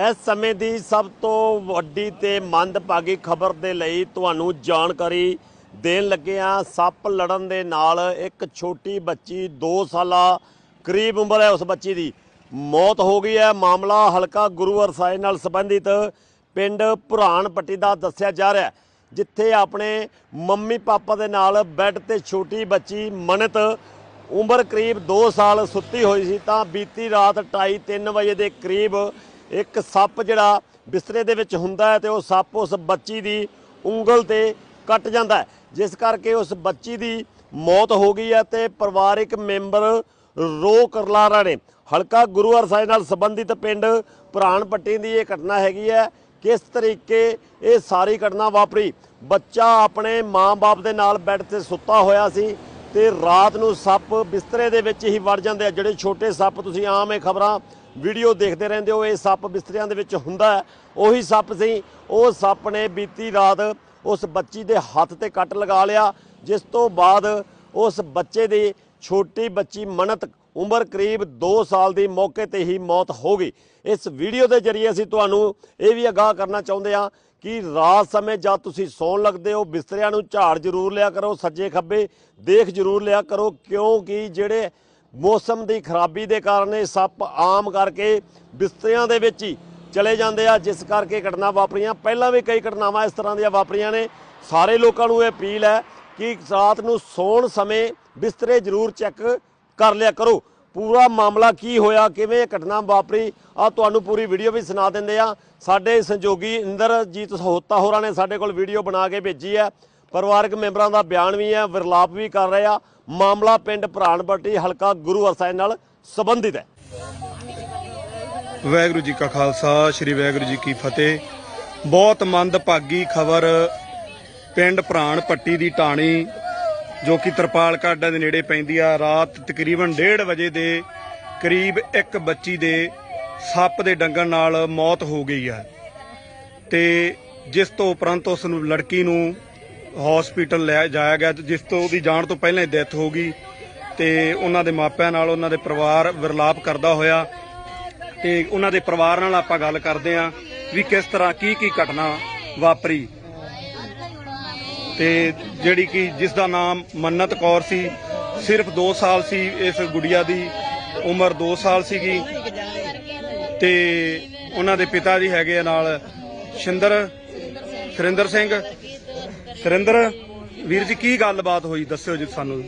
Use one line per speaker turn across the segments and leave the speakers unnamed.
ਇਸ ਸਮੇਂ ਦੀ ਸਭ ਤੋਂ ਵੱਡੀ ਤੇ ਮੰਦਭਾਗੀ ਖਬਰ ਦੇ ਲਈ ਤੁਹਾਨੂੰ ਜਾਣਕਾਰੀ ਦੇਣ ਲੱਗੇ ਹਾਂ। ਸੱਪ ਲੜਨ ਦੇ ਨਾਲ ਇੱਕ ਛੋਟੀ ਬੱਚੀ 2 ਸਾਲਾ ਕਰੀਬ ਉਮਰ ਹੈ। ਉਸ ਬੱਚੀ ਦੀ ਮੌਤ ਹੋ ਗਈ ਹੈ। ਮਾਮਲਾ ਹਲਕਾ ਗੁਰੂਵਰ ਸਾਹਿਬ ਨਾਲ ਸੰਬੰਧਿਤ ਪਿੰਡ ਪੁਰਾਣ ਪੱਟੀ ਦਾ ਦੱਸਿਆ ਜਾ ਰਿਹਾ ਜਿੱਥੇ ਆਪਣੇ ਮੰਮੀ ਪਾਪਾ ਦੇ ਨਾਲ ਬੈੱਡ ਤੇ ਛੋਟੀ ਬੱਚੀ ਮਨਤ ਉਮਰ ਕਰੀਬ 2 ਸਾਲ ਸੁੱਤੀ ਹੋਈ ਸੀ। ਤਾਂ ਬੀਤੀ ਰਾਤ 2:30 3 ਵਜੇ ਦੇ ਕਰੀਬ ਇੱਕ ਸੱਪ ਜਿਹੜਾ ਬਿਸਤਰੇ ਦੇ ਵਿੱਚ ਹੁੰਦਾ ਹੈ ਤੇ ਉਹ ਸੱਪ ਉਸ ਬੱਚੀ ਦੀ ਉਂਗਲ ਤੇ ਕੱਟ ਜਾਂਦਾ ਜਿਸ ਕਰਕੇ ਉਸ ਬੱਚੀ ਦੀ ਮੌਤ ਹੋ ਗਈ ਹੈ ਤੇ ਪਰਿਵਾਰਿਕ ਮੈਂਬਰ ਰੋ ਕਰਲਾਰਾ ਨੇ। ਹਲਕਾ ਗੁਰੂ ਸਾਹਿਬ ਨਾਲ ਸੰਬੰਧਿਤ ਪਿੰਡ ਪੁਰਾਣ ਪੱਟੀ ਦੀ ਇਹ ਘਟਨਾ ਹੈਗੀ ਹੈ। ਕਿਸ ਤਰੀਕੇ ਇਹ ਸਾਰੀ ਘਟਨਾ ਵਾਪਰੀ? ਬੱਚਾ ਆਪਣੇ ਮਾਂ-ਬਾਪ ਦੇ ਨਾਲ ਬੈੱਡ ਤੇ ਸੁੱਤਾ ਹੋਇਆ ਸੀ ਤੇ ਰਾਤ ਨੂੰ ਸੱਪ ਬਿਸਤਰੇ ਦੇ ਵਿੱਚ ਹੀ ਵੜ ਜਾਂਦੇ ਆ। ਜਿਹੜੇ ਛੋਟੇ ਸੱਪ, ਤੁਸੀਂ ਆਮ ਇਹ ਖਬਰਾਂ ਵੀਡੀਓ ਦੇਖਦੇ ਰਹਿੰਦੇ ਹੋ, ਇਹ ਸੱਪ ਬਿਸਤਰਿਆਂ ਦੇ ਵਿੱਚ ਹੁੰਦਾ ਹੈ। ਉਹੀ ਸੱਪ ਸੀ, ਉਹ ਸੱਪ ਨੇ ਬੀਤੀ ਰਾਤ ਉਸ ਬੱਚੀ ਦੇ ਹੱਥ ਤੇ ਕੱਟ ਲਗਾ ਲਿਆ, ਜਿਸ ਤੋਂ ਬਾਅਦ ਉਸ ਬੱਚੇ ਦੀ ਛੋਟੀ ਬੱਚੀ ਮਨਤ ਉਮਰ ਕਰੀਬ 2 ਸਾਲ ਦੀ ਮੌਕੇ ਤੇ ਹੀ ਮੌਤ ਹੋ ਗਈ। ਇਸ ਵੀਡੀਓ ਦੇ ਜ਼ਰੀਏ ਅਸੀਂ ਤੁਹਾਨੂੰ ਇਹ ਵੀ ਅਗਾਹ ਕਰਨਾ ਚਾਹੁੰਦੇ ਹਾਂ ਕਿ ਰਾਤ ਸਮੇਂ ਜਦ ਤੁਸੀਂ ਸੌਣ ਲੱਗਦੇ ਹੋ, ਬਿਸਤਰਿਆਂ ਨੂੰ ਝਾੜ ਜ਼ਰੂਰ ਲਿਆ ਕਰੋ, ਸੱਜੇ ਖੱਬੇ ਦੇਖ ਜ਼ਰੂਰ ਲਿਆ ਕਰੋ, ਕਿਉਂਕਿ ਜਿਹੜੇ ਮੌਸਮ ਦੀ ਖਰਾਬੀ ਦੇ ਕਾਰਨ ਇਹ ਸੱਪ ਆਮ ਕਰਕੇ ਬਿਸਤਰਿਆਂ ਦੇ ਵਿੱਚ ਹੀ ਚਲੇ ਜਾਂਦੇ ਆ, ਜਿਸ ਕਰਕੇ ਘਟਨਾ ਵਾਪਰੀਆਂ। ਪਹਿਲਾਂ ਵੀ ਕਈ ਘਟਨਾਵਾਂ ਇਸ ਤਰ੍ਹਾਂ ਦੀਆਂ ਵਾਪਰੀਆਂ ਨੇ। ਸਾਰੇ ਲੋਕਾਂ ਨੂੰ ਇਹ ਅਪੀਲ ਹੈ ਕਿ ਰਾਤ ਨੂੰ ਸੌਣ ਸਮੇਂ ਬਿਸਤਰੇ ਜ਼ਰੂਰ ਚੈੱਕ ਕਰ ਲਿਆ ਕਰੋ। ਪੂਰਾ ਮਾਮਲਾ ਕੀ ਹੋਇਆ, ਕਿਵੇਂ ਇਹ ਘਟਨਾ ਵਾਪਰੀ ਆ ਤੁਹਾਨੂੰ ਪੂਰੀ ਵੀਡੀਓ ਵੀ ਸੁਣਾ ਦਿੰਦੇ ਆ। ਸਾਡੇ ਸੰਜੋਗੀ ਇੰਦਰਜੀਤ ਹੋਤਾ ਹੋਰਾਂ ਨੇ ਸਾਡੇ ਕੋਲ ਵੀਡੀਓ ਬਣਾ ਕੇ ਭੇਜੀ ਹੈ। ਪਰਿਵਾਰਕ ਮੈਂਬਰਾਂ ਦਾ ਬਿਆਨ ਵੀ ਹੈ, ਵਿਰਲਾਪ ਵੀ ਕਰ ਰਹੇ ਆ। ਮਾਮਲਾ ਪਿੰਡ ਪ੍ਰਾਣਪੱਟੀ ਹਲਕਾ ਗੁਰੂ ਹਰਸਾਏ ਨਾਲ ਸੰਬੰਧਿਤ ਹੈ।
ਵਾਹਿਗੁਰੂ ਜੀ ਕਾ ਖਾਲਸਾ, ਸ੍ਰੀ ਵਾਹਿਗੁਰੂ ਜੀ ਕੀ ਫਤਿਹ। ਬਹੁਤ ਮੰਦਭਾਗੀ ਖਬਰ ਪਿੰਡ ਭਰਾਣ ਪੱਟੀ ਦੀ ਟਾਣੀ, ਜੋ ਕਿ ਤਰਪਾਲ ਕਾਡਾ ਦੇ ਨੇੜੇ ਪੈਂਦੀ ਆ। ਰਾਤ ਤਕਰੀਬਨ 1:30 ਵਜੇ ਦੇ ਕਰੀਬ ਇੱਕ ਬੱਚੀ ਦੇ ਸੱਪ ਦੇ ਡੰਗਣ ਨਾਲ ਮੌਤ ਹੋ ਗਈ ਆ। ਤੇ ਜਿਸ ਤੋਂ ਉਪਰੰਤ ਉਸ ਨੂੰ ਲੜਕੀ ਨੂੰ ਹਸਪੀਟਲ ਲੈ ਜਾਇਆ ਗਿਆ ਜਿਸ ਤੋਂ ਉਹਦੀ ਜਾਣ ਤੋਂ ਪਹਿਲਾਂ ਹੀ ਡੈਥ ਹੋ ਗਈ ਤੇ ਉਹਨਾਂ ਦੇ ਮਾਪਿਆਂ ਨਾਲ ਉਹਨਾਂ ਦੇ ਪਰਿਵਾਰ ਵਿਰਲਾਪ ਕਰਦਾ ਹੋਇਆ ਤੇ ਉਹਨਾਂ ਦੇ ਪਰਿਵਾਰ ਨਾਲ ਆਪਾਂ ਗੱਲ ਕਰਦੇ ਆਂ ਵੀ ਕਿਸ ਤਰ੍ਹਾਂ ਕੀ ਕੀ ਘਟਨਾ ਵਾਪਰੀ। ਤੇ ਜਿਹੜੀ ਕਿ ਜਿਸ ਦਾ ਨਾਮ ਮੰਨਤ ਕੌਰ ਸੀ, ਸਿਰਫ 2 ਸਾਲ ਸੀ ਇਸ ਗੁੜੀਆ ਦੀ, ਉਮਰ 2 ਸਾਲ ਸੀਗੀ। ਤੇ ਉਹਨਾਂ ਦੇ ਪਿਤਾ ਜੀ ਹੈਗੇ ਆ ਨਾਲ ਸ਼ਿੰਦਰ, ਸੁਰਿੰਦਰ ਸਿੰਘ ਸੁਰਿੰਦਰ ਵੀਰ ਜੀ ਕੀ ਗੱਲਬਾਤ ਹੋਈ? ਦੱਸਿਓ ਜੀ ਸਾਨੂੰ।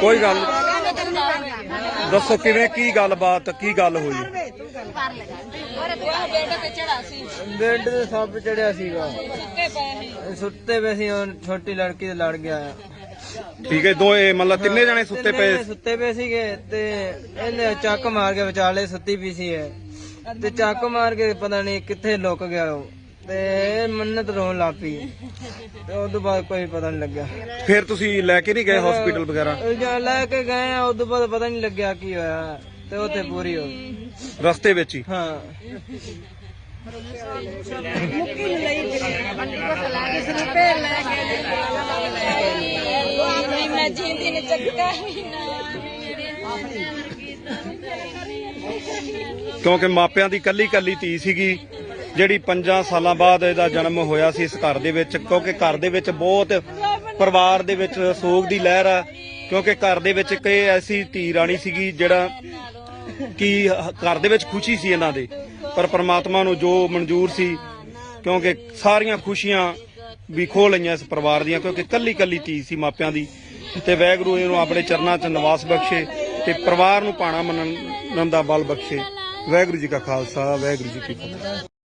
ਕੋਈ ਗੱਲ ਦੱਸੋ ਕਿਵੇਂ ਕੀ ਗੱਲਬਾਤ ਕੀ ਗੱਲ ਹੋਈ?
ਬੈੱਡ ਤੇ ਸੱਪ ਚੜਿਆ ਸੀਗਾ। ਸੁੱਤੇ ਪਏ ਸੀ ਹੁਣ ਛੋਟੀ ਲੜਕੀ ਤੇ ਲੜ ਗਿਆ।
ਠੀਕ ਹੈ ਦੋ ਇਹ ਮਤਲਬ ਤਿੰਨੇ ਜਣੇ ਸੁੱਤੇ ਪਏ?
ਸੁੱਤੇ ਪਏ ਸੀਗੇ ਤੇ ਇਹਨੇ ਚੱਕ ਮਾਰ ਕੇ ਵਿਚਾਲੇ ਸੁੱਤੀ ਪਈ ਸੀ ਇਹ। ਤੇ ਚੱਕ ਮਾਰ ਕੇ ਪਤਾ ਨਹੀਂ ਕਿੱਥੇ ਲੁਕ ਗਿਆ ਉਹ। ਤੇ ਮੰਨਤ ਰੋਣ ਲੱਗ ਪਈ ਤੇ ਉਸ ਤੋਂ ਬਾਅਦ ਕੋਈ ਪਤਾ ਨਹੀਂ ਲੱਗਿਆ।
ਫਿਰ ਤੁਸੀਂ ਲੈ ਕੇ ਨਹੀਂ ਗਏ ਹਸਪੀਟਲ ਵਗੈਰਾ?
ਜਾਂ ਲੈ ਕੇ ਗਏ ਆ ਉਸ ਤੋਂ ਬਾਅਦ ਪਤਾ ਨਹੀਂ ਲੱਗਿਆ ਕੀ ਹੋਇਆ ਤੇ ਉੱਥੇ ਪੂਰੀ ਹੋ ਗਈ
ਰਸਤੇ ਵਿੱਚ ਹੀ?
ਹਾਂ।
ਮੈਂ ਜਿੰਦੀ ਨੇ ਚੱਕਾ ਹੀ ਨਾ
ਕਿਉਂਕਿ ਮਾਪਿਆਂ ਦੀ ਕੱਲੀ ਕੱਲੀ ਧੀ ਸੀਗੀ। ਜਿਹੜੀ 5 ਸਾਲਾਂ ਬਾਅਦ ਇਹਦਾ ਜਨਮ ਹੋਇਆ ਸੀ ਇਸ ਘਰ ਦੇ ਵਿੱਚ, ਕਿਉਂਕਿ ਘਰ ਦੇ ਵਿੱਚ ਬਹੁਤ ਪਰਿਵਾਰ ਦੇ ਵਿੱਚ ਸੋਗ ਦੀ ਲਹਿਰ ਆ, ਕਿਉਂਕਿ ਘਰ ਦੇ ਵਿੱਚ ਇੱਕ ਇਹ ਐਸੀ ਧੀ ਰਾਣੀ ਸੀਗੀ ਜਿਹੜਾ ਕਿ ਘਰ ਦੇ ਵਿੱਚ ਖੁਸ਼ੀ ਸੀ ਇਹਨਾਂ ਦੇ, ਪਰ ਪ੍ਰਮਾਤਮਾ ਨੂੰ ਜੋ ਮਨਜ਼ੂਰ ਸੀ, ਕਿਉਂਕਿ ਸਾਰੀਆਂ ਖੁਸ਼ੀਆਂ ਵੀ ਖੋ ਲਈਆਂ ਇਸ ਪਰਿਵਾਰ ਦੀਆਂ, ਕਿਉਂਕਿ ਕੱਲੀ ਕੱਲੀ ਧੀ ਸੀ ਮਾਪਿਆਂ ਦੀ, ਤੇ ਵੈਗਰੂ ਇਹਨੂੰ ਆਪਣੇ ਚਰਨਾਂ 'ਚ ਨਿਵਾਸ ਬਖਸ਼ੇ ਤੇ ਪਰਿਵਾਰ ਨੂੰ ਪਾਣਾ ਮੰਨਣ ਦਾ ਬਲ ਬਖਸ਼ੇ। ਵਾਹਿਗੁਰੂ ਜੀ ਕਾ ਖਾਲਸਾ ਵਾਹਿਗੁਰੂ ਜੀ ਕੀ ਫਤਿਹ।